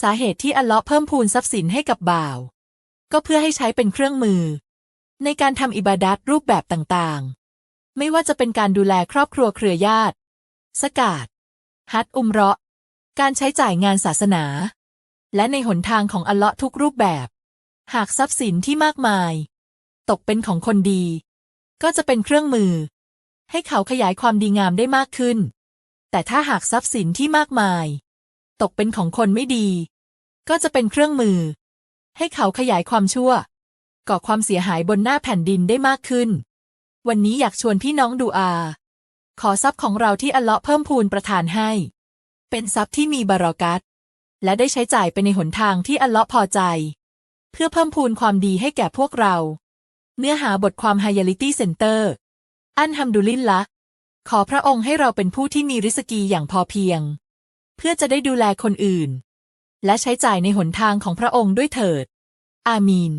สาเหตุที่อัลเลาะห์เพิ่มพูนทรัพย์สินให้กับบ่าว ก็เพื่อให้ใช้เป็นเครื่องมือ ในการทำอิบาดัตรูปแบบต่างๆ ไม่ว่าจะเป็นการดูแลครอบครัวเครือญาติ สกาดฮัดอุมเราะห์การใช้จ่ายงานศาสนา และในหนทางของอัลเลาะห์ทุกรูปแบบ หากทรัพย์สินที่มากมาย ตกเป็นของคนดี ก็จะเป็นเครื่องมือ ให้เขาขยายความดีงามได้มากขึ้น แต่ถ้าหากทรัพย์สินที่มากมาย ตกเป็นของคนไม่ดี ก็จะเป็นเครื่องมือ ให้เขาขยายความชั่ว ก่อความเสียหายบนหน้าแผ่นดินได้มากขึ้น วันนี้อยากชวนพี่น้องดูอา ขอทรัพย์ของเราที่อัลเลาะห์เพิ่มพูนประทานให้ เป็นทรัพย์ที่มีบารอกัตและได้ใช้จ่ายไปในหนทางที่อัลเลาะห์พอใจ เพื่อเพิ่มพูนความดีให้แก่พวกเรา เนื้อหาบทความ Hayality Center อันฮัมดุลิลละ ขอพระองค์ให้เราเป็นผู้ที่มีริสกีอย่างพอเพียง เพื่อจะได้ดูแลคนอื่น และใช้จ่ายในหนทางของพระองค์ด้วยเถิด อามีน